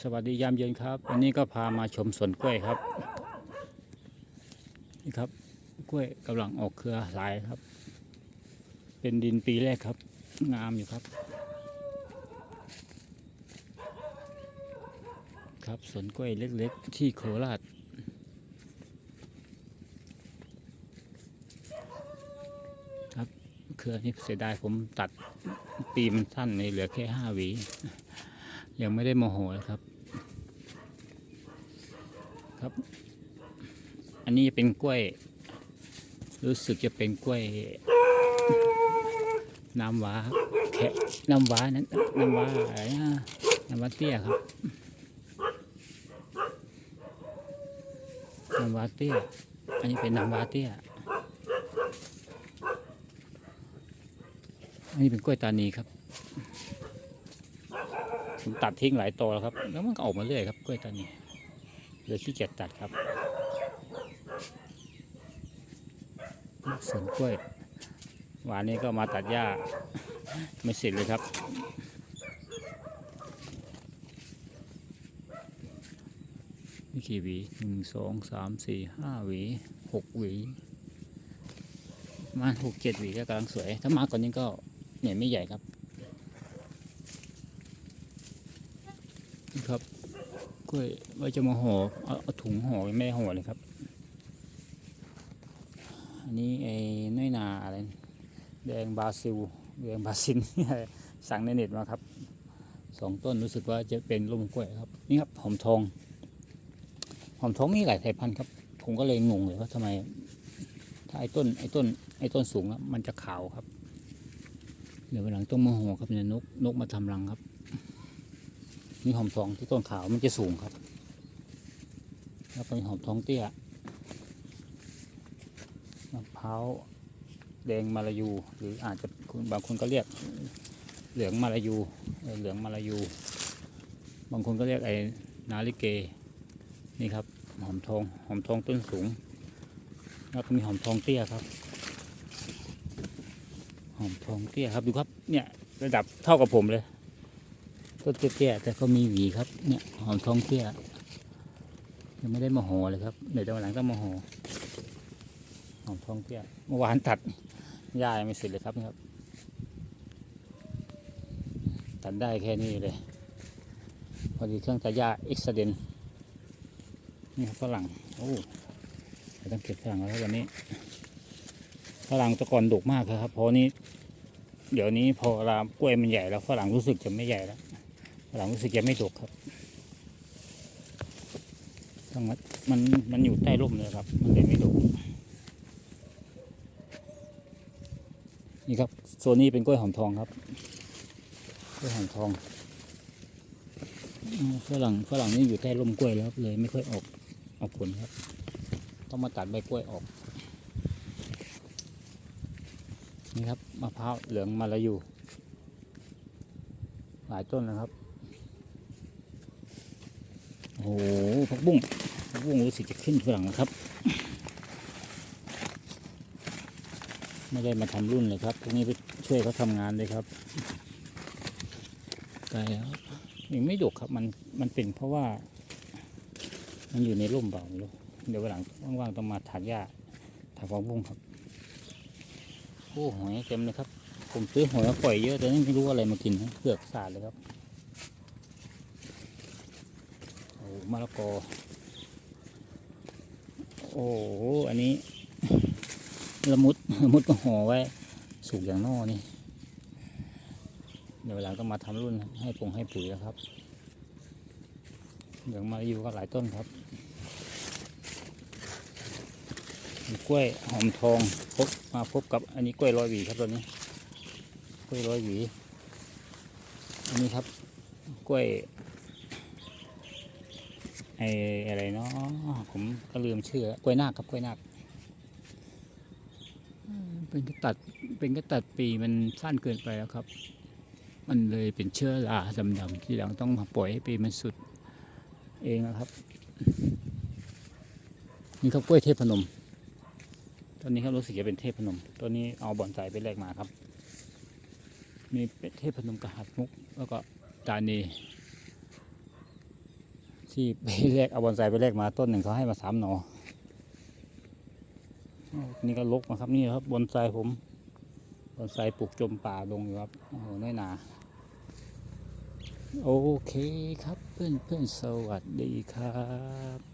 สวัสดียามเย็นครับ วันนี้ก็พามาชมสวนกล้วยครับ นี่ครับกล้วยกำลังออกเครือหลายครับ เป็นดินปีแรกครับ งามอยู่ครับ ครับสวนกล้วยเล็กๆ ที่โคราชครับเครือนี้เสียดายผมตัดปีมันสั้นเลยเหลือแค่ห้าหวี ยังไม่ได้โมโหครับ ครับ อันนี้เป็นกล้วย รู้สึกจะเป็นกล้วย น้ำว้าแคน้ำว้านั้นน้ำว้าอะไรนะน้ำว้าเตี้ยครับน้ำว้าเตี้ย อันนี้เป็นน้ำว้าเตี้ยอันนี้เป็นกล้วยตานีครับ ผมตัดทิ้งหลายตอแล้วครับ แล้วมันก็ออกมาเรื่อยครับกล้วยตานีเลือขี้เกียจตัดครับสวนกล้วย หวานนี้ก็มาตัดหญ้า ไม่เสร็จเลยครับนี่กี่หวีหนึ่งสองสามสี่ห้าหวีหกหวีประมาณหกเจ็ดหวีก็กำลังสวย ถ้ามากกว่านี้ก็เนี่ยไม่ใหญ่ครับ ครับกล้วยว่าจะมาห่อเอาเอาถุงห่อไม่ห่อเลยครับ อันนี้ไอ้น้อยนาอะไรแดงบาซิลแดงบาซิลสั่งในเน็ตมาครับสองต้นรู้สึกว่าจะเป็นร่มกล้วยครับนี่ครับหอมทองหอมทองมีหลายสายพันธุ์ครับ ผมก็เลยงงเลยว่าทำไม ถ้าไอ้ต้นไอ้ต้นไอ้ต้นสูงอะมันจะขาวครับเดี๋ยววันหลังต้องมาห่อครับเนี่ยนกนกมาทำรังครับ นี่หอมทองที่ต้นขาวมันจะสูงครับ แล้วก็มีหอมทองเตี้ยมะพร้าวแดงมาลายู หรืออาจจะคุณบางคนก็เรียกเหลืองมาลายูเออเหลืองมาลายู บางคนก็เรียกไอ้นาลิเกนี่ครับหอมทองหอมทองต้นสูง แล้วก็มีหอมทองเตี้ยครับ หอมทองเตี้ยครับดูครับเนี่ยระดับเท่ากับผมเลย ต้นเตี้ยแต่ก็มีหวีครับ เนี่ยหอมท้องเตี้ยยังไม่ได้มาห่อเลยครับเดี๋ยววันหลังต้องมาห่อหอมท้องเตี้ยเมื่อวานตัดหญ้ายังไม่เสร็จเลยครับนี่ครับ ตัดได้แค่นี้เลย พอดีเครื่องตัดหญ้าเอ็กซ์เดนนี่ครับฝรั่งโอ้เดี๋ยต้องเก็บฝรั่งแล้ววันนี้ฝรั่งตะกอนดกมากครับเพราะนี้ เดี๋ยวนี้พอรามกล้วยมันใหญ่แล้วฝรั่งรู้สึกจะไม่ใหญ่แล้ว หลังรู้สึกจะไม่ดกครับต้องมันมันมันอยู่ใต้ร่มเลยครับ มันเลยไม่ดกนี่ครับโซนนี้เป็นกล้วยหอมทองครับกล้วยหอมทองฝรั่งฝรั่งนี่อยู่ใต้ร่มกล้วยแล้วเลยไม่ค่อยออกออกผลครับ ต้องมาตัดใบกล้วยออก นี่ครับมะพร้าวเหลืองมาลายูหลายต้นนะครับ โอ้โหผักบุ้งผักบุ้งรู้สึกจะขึ้นฝรั่งนะครับ ไม่ได้มาทำรุ่นเลยครับพวกนี้ไปช่วยเขาทำงานเลยครับไกลแล้วยังไม่ดกครับมันมันเป็นเพราะว่า มันอยู่ในร่มเปล่าไม่รู้เดี๋ยววันหลังว่างๆต้องมาถางหญ้าถางผักบุ้งครับโอ้หอยเต็มเลยครับ ผมซื้อหอยมาปล่อยเยอะแต่ไม่รู้อะไรมากินเผือกสาดเลยครับ โอ้ มะละกอ โอ้โห อันนี้ ละมุดละมุดก็ห่อไว้สุกอย่างนอนี่ เดี๋ยวหลังต้องมาทำรุ่นให้ปงให้ปุ๋ยแล้วครับเดี๋ยวมาอยู่ก็หลายต้นครับ กล้วยหอมทองพบมาพบกับอันนี้กล้วยร้อยหวีครับตัวนี้ กล้วยร้อยหวี อันนี้ครับ กล้วย อ้อะไรเนาะผมก็ลืมชื่อแล้วกล้วยนาคครับกล้วยนาคอืมเป็นกระตัดเป็นกระตัดปีมันสั้นเกินไปแล้วครับ มันเลยเป็นเชื้อราดำๆที่หลังต้องมาปล่อยให้ปีมันสุดเองนะครับ นี่ครับกล้วยเทพนมต้นนี้ครับรู้สึกจะเป็นเทพนมต้นนี้เอาบ่อนใส่ไปแลกมาครับ มีเป็นเทพนมกระหัดมุกแล้วก็ตานี ที่ไปแลกเอาบอนไซไปแลกมาต้นหนึ่งเขาให้มาสามหนอนี่ก็ลกนะครับนี่ครับบอนไซผมบอนไซปลูกจมป่าลงอยู่ครับโอ้โหน้อยหนาโอเคครับเพื่อนเพื่อนสวัสดีครับ